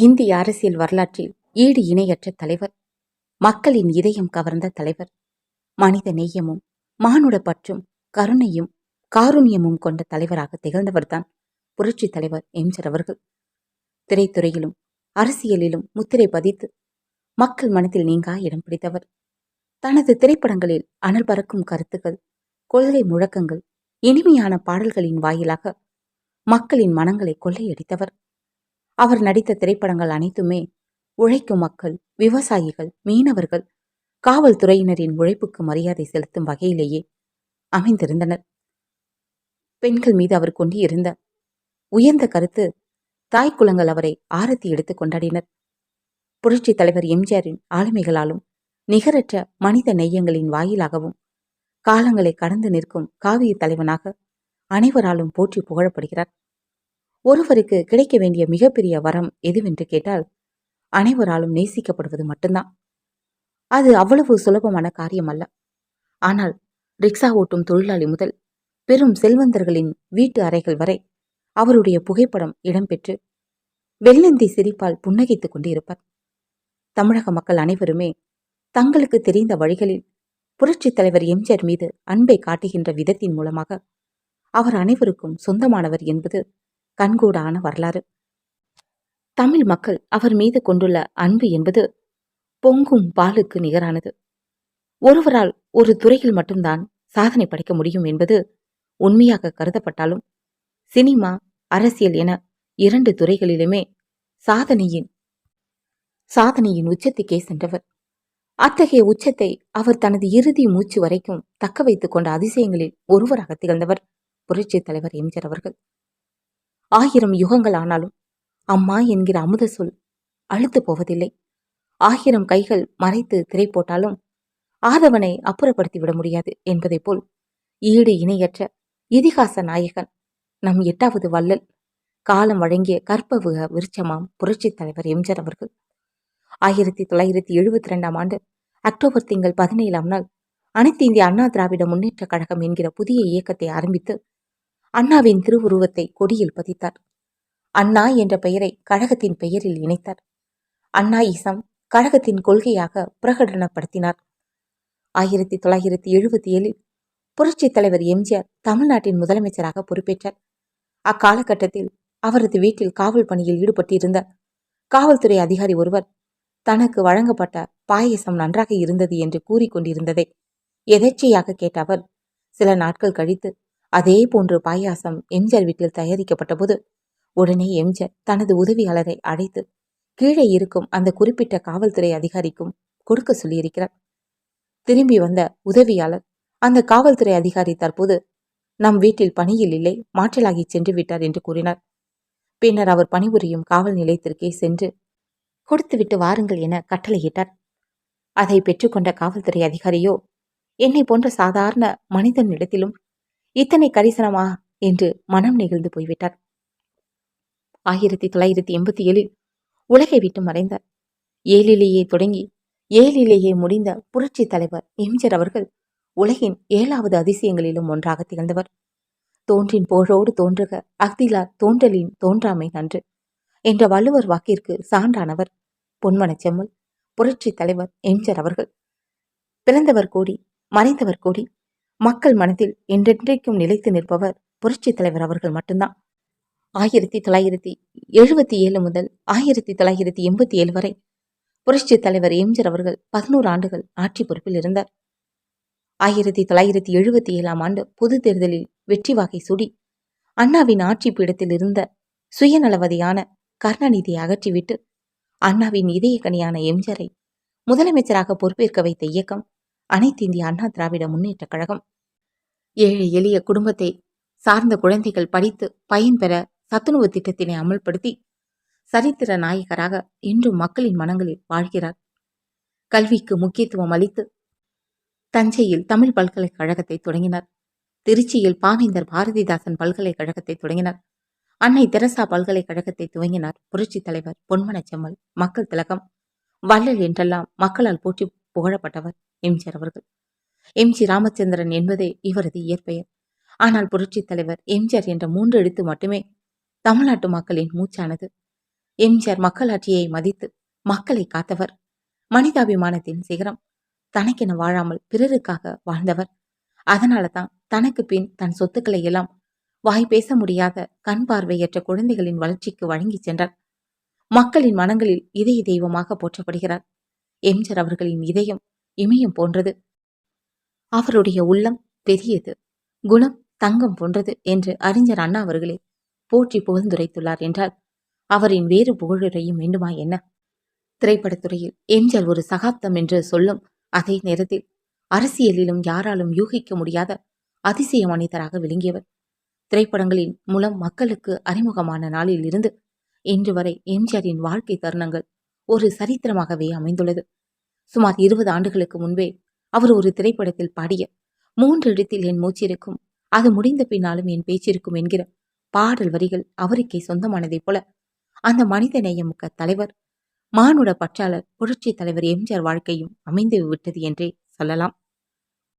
இந்திய அரசியல் வரலாற்றில் ஈடு இணையற்ற தலைவர் மக்களின் இதயம் கவர்ந்த தலைவர் மனித நேயமும் மானுட பற்றும் கருணையும் காருண்யமும் கொண்ட தலைவராக திகழ்ந்தவர்தான் புரட்சித் தலைவர் எம்ஜர் அவர்கள். திரைத்துறையிலும் அரசியலிலும் முத்திரை பதித்து மக்கள் மனதில் நீங்கா இடம் பிடித்தவர். தனது திரைப்படங்களில் அனல் பறக்கும் கருத்துக்கள் கொள்கை முழக்கங்கள் இனிமையான பாடல்களின் வாயிலாக மக்களின் மனங்களை கொள்ளையடித்தவர். அவர் நடித்த திரைப்படங்கள் அனைத்துமே உழைக்கும் மக்கள் விவசாயிகள் மீனவர்கள் காவல்துறையினரின் உழைப்புக்கு மரியாதை செலுத்தும் வகையிலேயே அமைந்திருந்தனர். பெண்கள் மீது அவர் கொண்டிருந்த உயர்ந்த கருத்து தாய்க்குலங்கள் அவரை ஆரத்தி எடுத்து கொண்டாடினர். புரட்சித் தலைவர் எம்ஜிஆரின் ஆளுமைகளாலும் நிகரற்ற மனித நெய்யங்களின் வாயிலாகவும் காலங்களை கடந்து நிற்கும் காவிய தலைவனாக அனைவராலும் போற்றி புகழப்படுகிறார். ஒருவருக்கு கிடைக்க வேண்டிய மிகப்பெரிய வரம் எதுவென்று கேட்டால் அனைவராலும் நேசிக்கப்படுவது மட்டும்தான். அது அவ்வளவு சுலபமான காரியம் அல்ல ஆனால் ரிக்ஷா ஓட்டும் தொழிலாளி முதல் பெரும் செல்வந்தர்களின் வீட்டு அறைகள் வரை அவருடைய புகைப்படம் இடம்பெற்று வெள்ளந்தி சிரிப்பால் புன்னகைத்துக் கொண்டிருப்பார். தமிழக மக்கள் அனைவருமே தங்களுக்கு தெரிந்த வழிகளில் புரட்சித் தலைவர் எம்ஜிஆர் மீது அன்பை காட்டுகின்ற விதத்தின் மூலமாக அவர் அனைவருக்கும் சொந்தமானவர் என்பது கண்கூடான வரலாறு. தமிழ் மக்கள் அவர் மீது கொண்டுள்ள அன்பு என்பது பொங்கும் பாலுக்கு நிகரானது. ஒருவரால் ஒரு துறையில் மட்டும்தான் சாதனை படைக்க முடியும் என்பது உண்மையாக கருதப்பட்டாலும் சினிமா அரசியல் என இரண்டு துறைகளிலுமே சாதனையின் சாதனையின் உச்சத்துக்கே சென்றவர். அத்தகைய உச்சத்தை அவர் தனது இறுதி மூச்சு வரைக்கும் தக்க வைத்துக் கொண்ட அதிசயங்களில் ஒருவராக திகழ்ந்தவர் புரட்சித் தலைவர் எம்ஜிஆர் அவர்கள். ஆயிரம் யுகங்கள் ஆனாலும் அம்மா என்கிற அமுத சொல் அழுத்து போவதில்லை. ஆயிரம் கைகள் மறைத்து திரை போட்டாலும் ஆதவனை அப்புறப்படுத்தி விட முடியாது என்பதைப் போல் ஈடு இணையற்ற இதிகாச நாயகன் நம் எட்டாவது வள்ளல் காலம் வழங்கிய கற்பவுக விருட்சமாம் புரட்சித் தலைவர் எம்ஜிஆர் அவர்கள். ஆயிரத்தி தொள்ளாயிரத்தி எழுபத்தி ரெண்டாம் ஆண்டு அக்டோபர் திங்கள் பதினேழாம் நாள் அனைத்து இந்திய அண்ணா திராவிட முன்னேற்ற கழகம் என்கிற புதிய இயக்கத்தை ஆரம்பித்து அண்ணாவின் திருவுருவத்தை கொடியில் பதித்தார். அண்ணா என்ற பெயரை கழகத்தின் பெயரில் இணைத்தார். அண்ணா இசம் கழகத்தின் கொள்கையாக பிரகடனப்படுத்தினார். ஆயிரத்தி தொள்ளாயிரத்தி எழுபத்தி ஏழில் புரட்சித் தலைவர் எம்ஜிஆர் தமிழ்நாட்டின் முதலமைச்சராக பொறுப்பேற்றார். அக்காலகட்டத்தில் அவரது வீட்டில் காவல் பணியில் ஈடுபட்டிருந்த காவல்துறை அதிகாரி ஒருவர் தனக்கு வழங்கப்பட்ட பாயசம் நன்றாக இருந்தது என்று கூறிக்கொண்டிருந்ததை எதேச்சையாக கேட்ட அவர் சில நாட்கள் கழித்து அதே போன்று பாயாசம் எம்ஜிஆர் வீட்டில் தயாரிக்கப்பட்ட போது உடனே எம்ஜிஆர் தனது உதவியாளரை அழைத்து கீழே இருக்கும் அந்த குறிப்பிட்ட காவல்துறை அதிகாரிக்கும் கொடுக்க சொல்லியிருக்கிறார். திரும்பி வந்த உதவியாளர் அந்த காவல்துறை அதிகாரி தற்போது நம் வீட்டில் பணியில் இல்லை மாற்றலாகி சென்று விட்டார் என்று கூறினார். பின்னர் அவர் பணிபுரியும் காவல் நிலையத்திற்கே சென்று கொடுத்துவிட்டு வாருங்கள் என கட்டளையிட்டார். அதை பெற்றுக்கொண்ட காவல்துறை அதிகாரியோ என்னை போன்ற சாதாரண மனிதனிடத்திலும் இத்தனை கரிசனமா? என்று மனம் நெகிழ்ந்து போய்விட்டார். ஆயிரத்தி தொள்ளாயிரத்தி எண்பத்தி ஏழில் உலகை விட்டு மறைந்தார் ஏழிலேயே தொடங்கி ஏழிலேயே முடிந்த புரட்சி தலைவர் எம்ஜிஆர் அவர்கள் உலகின் ஏழாவது அதிசயங்களிலும் ஒன்றாக திகழ்ந்தவர். தோன்றின் போரோடு தோன்றுக அக்திலார் தோன்றலின் தோன்றாமை நன்று என்ற வள்ளுவர் வாக்கிற்கு சான்றானவர். பொன்மனச் செம்மல் புரட்சி தலைவர் எம்ஜிஆர் அவர்கள். பிறந்தவர் கோடி மறைந்தவர் கோடி மக்கள் மனதில் என்றென்றைக்கும் நிலைத்து நிற்பவர் புரட்சித் தலைவர் அவர்கள் மட்டும்தான். ஆயிரத்தி தொள்ளாயிரத்தி எழுபத்தி ஏழு முதல் ஆயிரத்தி தொள்ளாயிரத்தி எண்பத்தி ஏழு வரை புரட்சித் தலைவர் எம்ஜிஆர் அவர்கள் பதினோரு ஆண்டுகள் ஆட்சி பொறுப்பில் இருந்தார். ஆயிரத்தி தொள்ளாயிரத்தி எழுபத்தி ஏழாம் ஆண்டு பொது தேர்தலில் வெற்றி வாகை சுடி அண்ணாவின் ஆட்சி பீடத்தில் இருந்த சுயநலவதியான கருணாநிதியை அகற்றிவிட்டு அண்ணாவின் இதய கனியான எம்ஜிஆரை முதலமைச்சராக பொறுப்பேற்க வைத்த இயக்கம் அனைத்து இந்திய அண்ணா திராவிட முன்னேற்ற கழகம் ஏழை எளிய குடும்பத்தை சார்ந்த குழந்தைகள் படித்து பயன்பெற சத்துணவு திட்டத்தினை அமல்படுத்தி சரித்திர நாயகராக இன்றும் மக்களின் மனங்களில் வாழ்கிறார். கல்விக்கு முக்கியத்துவம் அளித்து தஞ்சையில் தமிழ் பல்கலைக்கழகத்தை தொடங்கினார். திருச்சியில் பாவேந்தர் பாரதிதாசன் பல்கலைக்கழகத்தை தொடங்கினார். அன்னை தெரசா பல்கலைக்கழகத்தை துவங்கினார். புரட்சித் தலைவர் பொன்மனச்செம்மல் மக்கள் திலகம் வள்ளல் என்றெல்லாம் மக்களால் போற்றி புகழப்பட்டவர் எம்ஜிஆர் அவர்கள். எம். ஜி ராமச்சந்திரன் என்பதே இவரது இயற்பெயர். ஆனால் புரட்சித் தலைவர் எம்ஜிஆர் என்ற மூன்று எழுத்து மட்டுமே தமிழ்நாட்டு மக்களின் மூச்சானது. எம்ஜிஆர் மக்களாட்சியை மதித்து மக்களை காத்தவர். மனிதாபிமானத்தின் சிகரம். தனக்கென வாழாமல் பிறருக்காக வாழ்ந்தவர். அதனால தான் தனக்கு பின் தன் சொத்துக்களை எல்லாம் வாய் பேச முடியாத கண் பார்வையற்ற குழந்தைகளின் வளர்ச்சிக்கு வழங்கி சென்றார். மக்களின் மனங்களில் இதய தெய்வமாக போற்றப்படுகிறார். எம்ஜிஆர் அவர்களின் இதயம் இமயம் போன்றது. அவருடைய உள்ளம் பெரியது. குணம் தங்கம் போன்றது என்று அறிஞர் அண்ணா அவர்களே போற்றி புகழ்ந்துரைத்துள்ளார் என்றால் அவரின் வேறு புகழுரையும் வேண்டுமா என்ன? திரைப்படத்துறையில் எம்ஜிஆர் ஒரு சகாப்தம் என்று சொல்லும் அதே நேரத்தில் அரசியலிலும் யாராலும் யூகிக்க முடியாத அதிசய மனிதராக விளங்கியவர். திரைப்படங்களின் மூலம் மக்களுக்கு அறிமுகமான நாளில் இருந்து இன்று வரை எம்ஜிஆரின் வாழ்க்கை தருணங்கள் ஒரு சரித்திரமாகவே அமைந்துள்ளது. சுமார் இருபது ஆண்டுகளுக்கு முன்பே அவர் ஒரு திரைப்படத்தில் பாடிய மூன்று இடத்தில் என் மூச்சிருக்கும் அது முடிந்த பின்னாலும் என் பேச்சிருக்கும் என்கிற பாடல் வரிகள் அவருக்கே சொந்தமானதைப் போல. அந்த மனித நேயமுக்க தலைவர் மானுட பற்றாளர் புரட்சி தலைவர் எம்ஜிஆர் வாழ்க்கையும் அமைந்து விட்டது என்றே சொல்லலாம்.